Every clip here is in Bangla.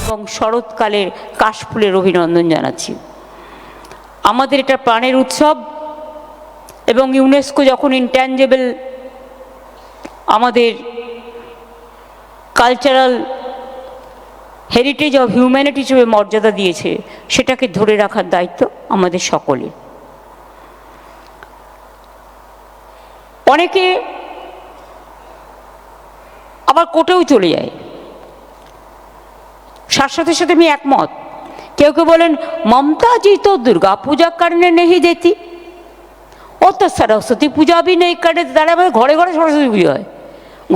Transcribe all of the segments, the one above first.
এবং শরৎকালের কাশফুলের অভিনন্দন জানাচ্ছি। আমাদের এটা প্রাণের উৎসব এবং ইউনেস্কো যখন ইনট্যাঞ্জেবল আমাদের কালচারাল হেরিটেজ অফ হিউম্যানিটি হিসেবে মর্যাদা দিয়েছে, সেটাকে ধরে রাখার দায়িত্ব আমাদের সকলের। অনেকে আবার কোটেও চলে যায়। শাশ্বতের সাথে আমি একমত। কেউ কেউ বলেন, মমতাজি তো দুর্গা পূজা কারণে নেই দেতি ও তো সরস্বতী পূজা বি নেই, কারণে তারা ঘরে ঘরে সরস্বতী পুজো হয়।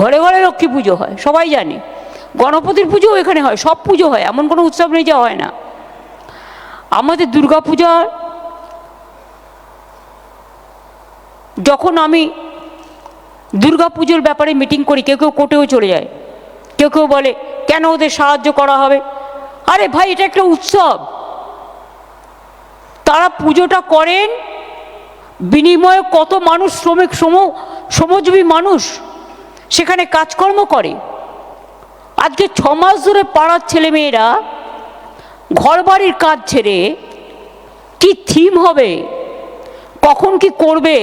ঘরে ঘরে লক্ষ্মী পুজো হয়, সবাই জানে। গণপতির পুজো এখানে হয়, সব পুজো হয়, এমন কোনো উৎসব নেই যা হয় না। আমাদের দুর্গা পূজার যখন আমি দুর্গা পুজোর ব্যাপারে মিটিং করি, কেউ কেউ কোর্টেও চলে যায়। কেউ কেউ বলে কেন ওদের সাহায্য করা হবে? আরে ভাই, এটা একটা উৎসব। তারা পুজোটা করেন, বিনিময়ে কত মানুষ শ্রমিক, শ্রম, শ্রমজীবী মানুষ সেখানে কাজকর্ম করে। আজকে ছ মাস ধরে পাড়ার ছেলেমেয়েরা ঘর বাড়ির কাজ ছেড়ে কি থিম হবে, কখন কি করবে,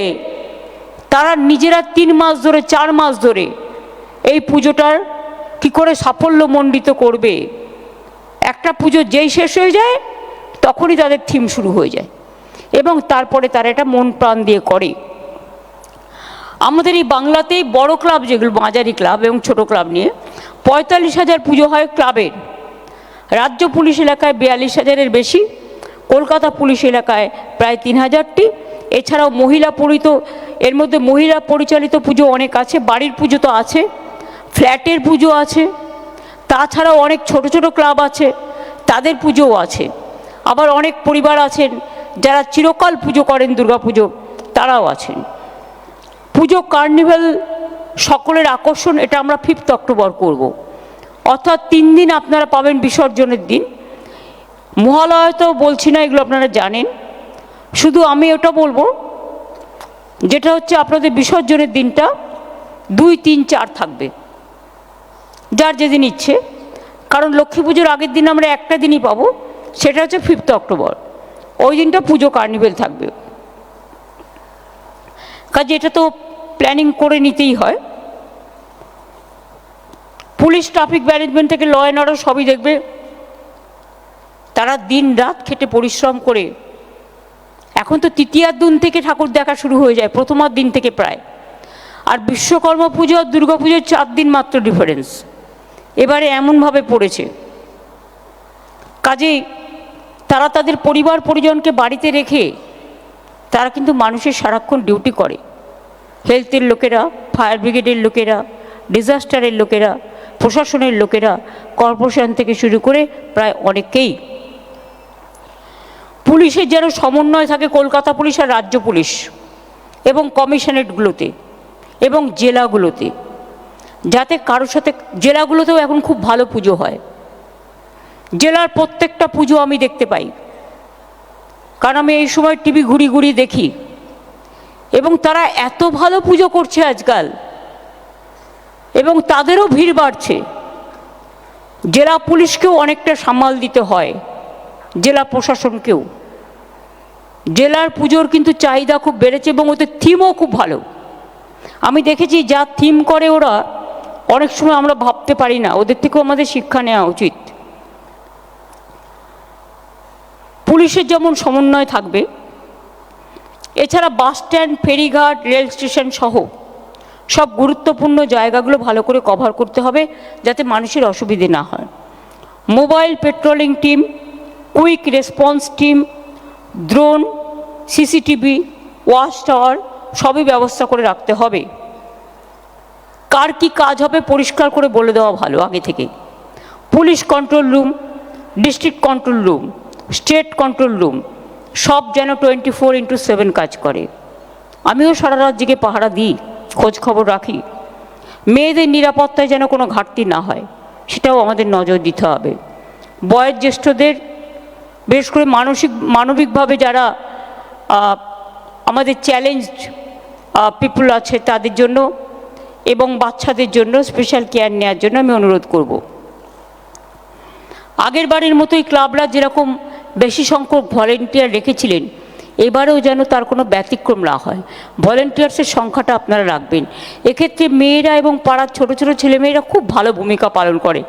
তারা নিজেরা তিন মাস ধরে, চার মাস ধরে এই পুজোটার কি করে সাফল্যমণ্ডিত করবে? একটা পুজো যেই শেষ হয়ে যায়, তখনই তাদের থিম শুরু হয়ে যায় এবং তারপরে তারা এটা মন প্রাণ দিয়ে করে। আমাদের এই বাংলাতেই বড় ক্লাব যেগুলো, মাঝারি ক্লাব এবং ছোট ক্লাব নিয়ে পঁয়তাল্লিশ হাজার পুজো হয় ক্লাবের। রাজ্য পুলিশ এলাকায় বিয়াল্লিশ হাজারের বেশি, কলকাতা পুলিশ এলাকায় প্রায় তিন হাজারটি। এছাড়াও মহিলা পরিত, এর মধ্যে মহিলা পরিচালিত পুজো অনেক আছে, বাড়ির পুজো তো আছে। ফ্ল্যাটের পুজো আছে, তাছাড়াও অনেক ছোট ছোট ক্লাব আছে, তাদের পুজোও আছে। আবার অনেক পরিবার আছেন যারা চিরকাল পুজো করেন, দুর্গা পুজো, তারাও আছেন। পুজো কার্নিভাল সকলের আকর্ষণ, এটা আমরা ফিফথ অক্টোবর করব। অর্থাৎ তিন দিন আপনারা পাবেন বিসর্জনের দিন। মহালয় তো বলছি না, এগুলো আপনারা জানেন। শুধু আমি ওটা বলব, যেটা হচ্ছে আপনাদের বিসর্জনের দিনটা দুই, তিন, চার থাকবে। যার যেদিন ইচ্ছে, কারণ লক্ষ্মী পুজোর আগের দিন আমরা একটা দিনই পাবো, সেটা হচ্ছে ফিফথ অক্টোবর ওই দিনটা পুজো কার্নিভেল থাকবে। কাজে এটা তো প্ল্যানিং করে নিতেই হয়। পুলিশ ট্রাফিক ম্যানেজমেন্ট থেকে ল অ্যান্ড অর্ডার সবই দেখবে। তারা দিন রাত খেটে পরিশ্রম করে। এখন তো তৃতীয়ার দিন থেকে ঠাকুর দেখা শুরু হয়ে যায়, প্রথমার দিন থেকে প্রায়। আর বিশ্বকর্মা পুজো আর দুর্গা পুজোর চার দিন মাত্র ডিফারেন্স এবারে এমনভাবে পড়েছে। কাজেই তারা তাদের পরিবার পরিজনকে বাড়িতে রেখে তারা কিন্তু মানুষের সারাক্ষণ ডিউটি করে। হেলথের লোকেরা, ফায়ার ব্রিগেডের লোকেরা, ডিজাস্টারের লোকেরা, প্রশাসনের লোকেরা, কর্পোরেশন থেকে শুরু করে প্রায় অনেকেই পুলিশের যেন সমন্বয় থাকে কলকাতা পুলিশ আর রাজ্য পুলিশ এবং কমিশনারেটগুলোতে এবং জেলাগুলোতে। যাতে কারোর সাথে, জেলাগুলোতেও এখন খুব ভালো পুজো হয়। জেলার প্রত্যেকটা পুজো আমি দেখতে পাই। কারণ আমি এই সময় টিভি ঘুরি ঘুরি দেখি। এবং তারা এত ভালো পুজো করছে আজকাল। এবং তাদেরও ভিড় বাড়ছে। জেলা পুলিশকেও অনেকটা সামাল দিতে হয়। জেলা প্রশাসনকেও। জেলার পুজোর কিন্তু চাহিদা খুব বেড়েছে এবং ওদের থিমও খুব ভালো। আমি দেখেছি যা থিম করে ওরা অনেক সময় আমরা ভাবতে পারি না, ওদের থেকেও আমাদের শিক্ষা নেওয়া উচিত। পুলিশের যেমন সমন্বয় থাকবে, এছাড়া বাস স্ট্যান্ড, ফেরিঘাট, রেল স্টেশন সহ সব গুরুত্বপূর্ণ জায়গাগুলো ভালো করে কভার করতে হবে যাতে মানুষের অসুবিধে না হয়। Mobile patrolling team, quick response team, drone, CCTV, watch tower সবই ব্যবস্থা করে রাখতে হবে। কার কি কাজ হবে পরিষ্কার করে বলে দেওয়া ভালো আগে থেকে। Police control room district control room state control room সব যেন টোয়েন্টি ফোর ইন্টু সেভেন কাজ করে। আমিও সারা রাত জেগে পাহারা দিই, খোঁজ খবর রাখি। মেয়েদের নিরাপত্তায় যেন কোনো ঘাটতি না হয়, সেটাও আমাদের নজর দিতে হবে। বয়োজ্যেষ্ঠদের বিশেষ করে মানসিক, মানবিকভাবে যারা আমাদের চ্যালেঞ্জ পিপুল আছে তাদের জন্য এবং বাচ্চাদের জন্য স্পেশাল কেয়ার নেওয়ার জন্য আমি অনুরোধ করব। আগের বারের মতোই ক্লাবরা যেরকম বেশি সংখ্যক ভলেন্টিয়ার রেখেছিলেন, এবারেও যেন তার কোনো ব্যতিক্রম না হয়। ভলেন্টিয়ার্সের সংখ্যাটা আপনারা রাখবেন। এক্ষেত্রে মেয়েরা এবং পাড়ার ছোট ছোট ছেলেমেয়েরা খুব ভালো ভূমিকা পালন করে।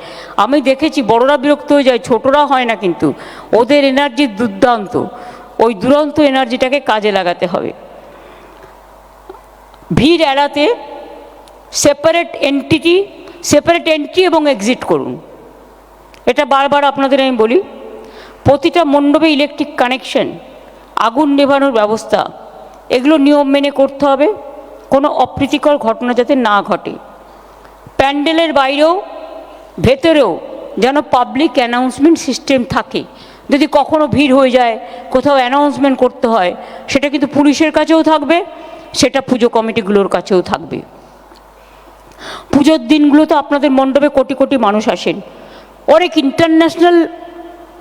আমি দেখেছি বড়রা বিরক্ত হয়ে যায়, ছোটরা হয় না কিন্তু। ওদের এনার্জি দুর্দান্ত। ওই দুরন্ত এনার্জিটাকে কাজে লাগাতে হবে। ভিড় এড়াতে সেপারেট এন্টিটি সেপারেট এন্ট্রি এবং এক্সিট করুন। এটা বারবার আপনাদের আমি বলি, প্রতিটা মণ্ডপে ইলেকট্রিক কানেকশন আগুন নেভানোর ব্যবস্থা, এগুলো নিয়ম মেনে করতে হবে, কোনো অপ্রীতিকর ঘটনা যাতে না ঘটে। প্যান্ডেলের বাইরেও, ভেতরেও যেন পাবলিক অ্যানাউন্সমেন্ট সিস্টেম থাকে। যদি কখনো ভিড় হয়ে যায়, কোথাও অ্যানাউন্সমেন্ট করতে হয়, সেটা কিন্তু পুলিশের কাছেও থাকবে, সেটা পুজো কমিটিগুলোর কাছেও থাকবে। পুজোর দিনগুলোতে আপনাদের মণ্ডপে কোটি কোটি মানুষ আসেন। অনেক ইন্টারন্যাশনাল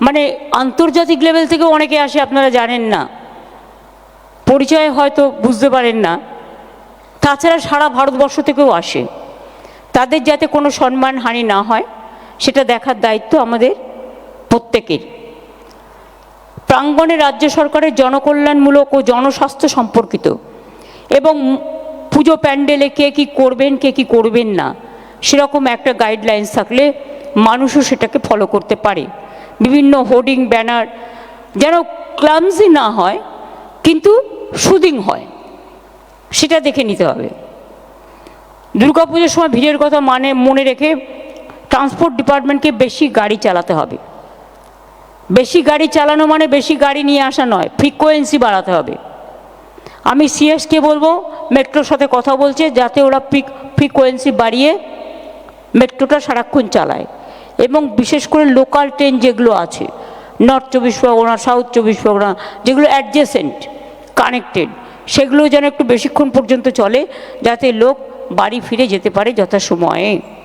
মানে আন্তর্জাতিক লেভেল থেকে অনেকে আসে, আপনারা জানেন না। পরিচয় হয়তো বুঝতে পারেন না। তাছাড়া সারা ভারতবর্ষ থেকেও আসে। তাদের যাতে কোনো সম্মান হানি না হয়, সেটা দেখার দায়িত্ব আমাদের প্রত্যেকের। প্রাঙ্গণে রাজ্য সরকারের জনকল্যাণমূলক ও জনস্বাস্থ্য সম্পর্কিত। এবং পুজো প্যান্ডেলে কে কী করবেন, কে কী করবেন না, সেরকম একটা গাইডলাইন্স থাকলে মানুষও সেটাকে ফলো করতে পারে। বিভিন্ন হোর্ডিং ব্যানার যেন ক্লামজি না হয়, কিন্তু সুদিং হয়, সেটা দেখে নিতে হবে। দুর্গাপুজোর সময় ভিড়ের কথা মানে মনে রেখে ট্রান্সপোর্ট ডিপার্টমেন্টকে বেশি গাড়ি চালাতে হবে। বেশি গাড়ি চালানো মানে বেশি গাড়ি নিয়ে আসা নয় ফ্রিকোয়েন্সি বাড়াতে হবে। আমি সিএসকে বলব, মেট্রোর সাথে কথা বলছে, যাতে ওরা পিক ফ্রিকোয়েন্সি বাড়িয়ে মেট্রোটা সারাক্ষণ চালায়। এবং বিশেষ করে লোকাল ট্রেন যেগুলো আছে নর্থ চব্বিশ পরগনা সাউথ চব্বিশ পরগনা, যেগুলো অ্যাডজেসেন্ট কানেক্টেড সেগুলো যেন একটু বেশিক্ষণ পর্যন্ত চলে, যাতে লোক বাড়ি ফিরে যেতে পারে যথাসময়ে।